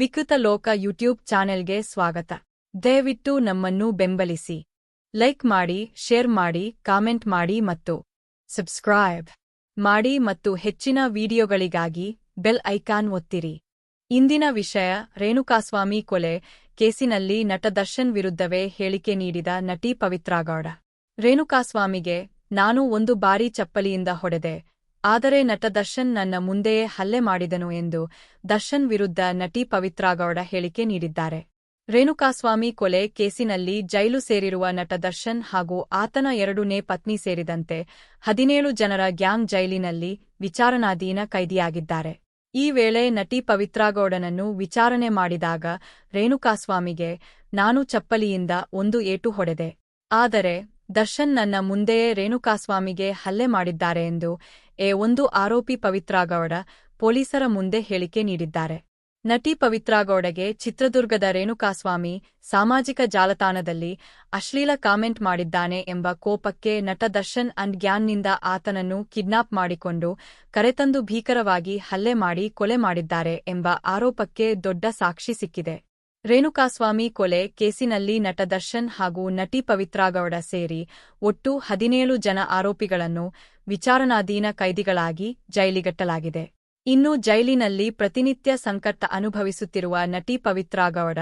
ವಿಕೃತ ಲೋಕ ಯೂಟ್ಯೂಬ್ ಚಾನೆಲ್ಗೆ ಸ್ವಾಗತ. ದಯವಿಟ್ಟು ನಮ್ಮನ್ನು ಬೆಂಬಲಿಸಿ. ಲೈಕ್ ಮಾಡಿ, ಶೇರ್ ಮಾಡಿ, ಕಾಮೆಂಟ್ ಮಾಡಿ ಮತ್ತು ಸಬ್ಸ್ಕ್ರೈಬ್ ಮಾಡಿ ಮತ್ತು ಹೆಚ್ಚಿನ ವಿಡಿಯೋಗಳಿಗಾಗಿ ಬೆಲ್ ಐಕಾನ್ ಒತ್ತಿರಿ. ಇಂದಿನ ವಿಷಯ ರೇಣುಕಾಸ್ವಾಮಿ ಕೊಲೆ ಕೇಸಿನಲ್ಲಿ ನಟ ದರ್ಶನ್ ವಿರುದ್ಧವೇ ಹೇಳಿಕೆ ನೀಡಿದ ನಟಿ ಪವಿತ್ರಾಗೌಡ. ರೇಣುಕಾಸ್ವಾಮಿಗೆ, ನಾನು ಒಂದು ಬಾರಿ ಚಪ್ಪಲಿಯಿಂದ ಹೊಡೆದೆ. ಆದರೆ ನಟ ದರ್ಶನ್ ನನ್ನ ಮುಂದೆಯೇ ಹಲ್ಲೆ ಮಾಡಿದನು ಎಂದು ದರ್ಶನ್ ವಿರುದ್ಧ ನಟಿ ಪವಿತ್ರಾಗೌಡ ಹೇಳಿಕೆ ನೀಡಿದ್ದಾರೆ. ರೇಣುಕಾಸ್ವಾಮಿ ಕೊಲೆ ಕೇಸಿನಲ್ಲಿ ಜೈಲು ಸೇರಿರುವ ನಟ ದರ್ಶನ್ ಹಾಗೂ ಆತನ ಎರಡನೇ ಪತ್ನಿ ಸೇರಿದಂತೆ ಹದಿನೇಳು ಜನರ ಗ್ಯಾಂಗ್ ಜೈಲಿನಲ್ಲಿ ವಿಚಾರಣಾಧೀನ ಕೈದಿಯಾಗಿದ್ದಾರೆ. ಈ ವೇಳೆ ನಟಿ ಪವಿತ್ರಾಗೌಡನನ್ನು ವಿಚಾರಣೆ ಮಾಡಿದಾಗ ರೇಣುಕಾಸ್ವಾಮಿಗೆ ನಾನು ಚಪ್ಪಲಿಯಿಂದ ಒಂದು ಏಟು ಹೊಡೆದೆ. ಆದರೆ ದರ್ಶನ್ ನನ್ನ ಮುಂದೆಯೇ ರೇಣುಕಾಸ್ವಾಮಿಗೆ ಹಲ್ಲೆ ಮಾಡಿದ್ದಾರೆ ಎಂದು ಎ ಒಂದು ಆರೋಪಿ ಪವಿತ್ರಾಗೌಡ ಪೊಲೀಸರ ಮುಂದೆ ಹೇಳಿಕೆ ನೀಡಿದ್ದಾರೆ. ನಟಿ ಪವಿತ್ರಾಗೌಡಗೆ ಚಿತ್ರದುರ್ಗದ ರೇಣುಕಾಸ್ವಾಮಿ ಸಾಮಾಜಿಕ ಜಾಲತಾಣದಲ್ಲಿ ಅಶ್ಲೀಲ ಕಾಮೆಂಟ್ ಮಾಡಿದ್ದಾನೆ ಎಂಬ ಕೋಪಕ್ಕೆ ನಟ ದರ್ಶನ್ ಅಂಡ್ ಗ್ಯಾನ್ನಿಂದ ಆತನನ್ನು ಕಿಡ್ನಾಪ್ ಮಾಡಿಕೊಂಡು ಕರೆತಂದು ಭೀಕರವಾಗಿ ಹಲ್ಲೆ ಮಾಡಿ ಕೊಲೆ ಮಾಡಿದ್ದಾರೆ ಎಂಬ ಆರೋಪಕ್ಕೆ ದೊಡ್ಡ ಸಾಕ್ಷಿ ಸಿಕ್ಕಿದೆ. ರೇಣುಕಾಸ್ವಾಮಿ ಕೊಲೆ ಕೇಸಿನಲ್ಲಿ ನಟ ದರ್ಶನ್ ಹಾಗೂ ನಟಿ ಪವಿತ್ರಾಗೌಡ ಸೇರಿ ಒಟ್ಟು ಹದಿನೇಳು ಜನ ಆರೋಪಿಗಳನ್ನು ವಿಚಾರಣಾಧೀನ ಕೈದಿಗಳಾಗಿ ಜೈಲಿಗಟ್ಟಲಾಗಿದೆ. ಇನ್ನು ಜೈಲಿನಲ್ಲಿ ಪ್ರತಿನಿತ್ಯ ಸಂಕಟ ಅನುಭವಿಸುತ್ತಿರುವ ನಟಿ ಪವಿತ್ರಾಗೌಡ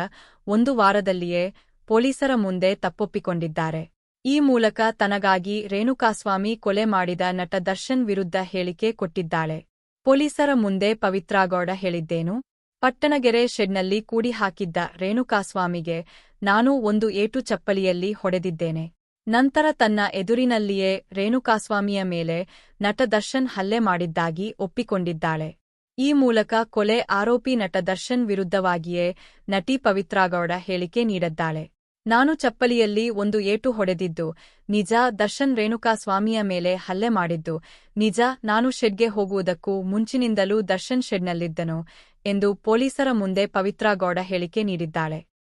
ಒಂದು ವಾರದಲ್ಲಿಯೇ ಪೊಲೀಸರ ಮುಂದೆ ತಪ್ಪೊಪ್ಪಿಕೊಂಡಿದ್ದಾರೆ. ಈ ಮೂಲಕ ತನಗಾಗಿ ರೇಣುಕಾಸ್ವಾಮಿ ಕೊಲೆ ಮಾಡಿದ ನಟ ದರ್ಶನ್ ವಿರುದ್ಧ ಹೇಳಿಕೆ ಕೊಟ್ಟಿದ್ದಾಳೆ. ಪೊಲೀಸರ ಮುಂದೆ ಪವಿತ್ರಾಗೌಡ ಹೇಳಿದ್ದೇನು? ಪಟ್ಟಣಗೆರೆ ಶೆಡ್ನಲ್ಲಿ ಕೂಡಿ ಹಾಕಿದ್ದ ರೇಣುಕಾಸ್ವಾಮಿಗೆ ನಾನು ಒಂದು ಏಟು ಚಪ್ಪಲಿಯಲ್ಲಿ ಹೊಡೆದಿದ್ದೇನೆ. ನಂತರ ತನ್ನ ಎದುರಿನಲ್ಲಿಯೇ ರೇಣುಕಾಸ್ವಾಮಿಯ ಮೇಲೆ ನಟ ದರ್ಶನ್ ಹಲ್ಲೆ ಮಾಡಿದ್ದಾಗಿ ಒಪ್ಪಿಕೊಂಡಿದ್ದಾಳೆ. ಈ ಮೂಲಕ ಕೊಲೆ ಆರೋಪಿ ನಟ ದರ್ಶನ್ ವಿರುದ್ಧವಾಗಿಯೇ ನಟಿ ಪವಿತ್ರಾಗೌಡ ಹೇಳಿಕೆ ನೀಡಿದ್ದಾಳೆ. ನಾನು ಚಪ್ಪಲಿಯಲ್ಲಿ ಒಂದು ಏಟು ಹೊಡೆದಿದ್ದು, ನಿಜ ದರ್ಶನ್ ರೇಣುಕಾ ಸ್ವಾಮಿಯ ಮೇಲೆ ಹಲ್ಲೆ ಮಾಡಿದ್ದು, ನಿಜ ನಾನು ಶೆಡ್ಗೆ ಹೋಗುವುದಕ್ಕೂ ಮುಂಚಿನಿಂದಲೂ ದರ್ಶನ್ ಶೆಡ್ನಲ್ಲಿದ್ದನು, ಎಂದು ಪೊಲೀಸರ ಮುಂದೆ ಪವಿತ್ರಾಗೌಡ ಹೇಳಿಕೆ ನೀಡಿದ್ದಾಳೆ.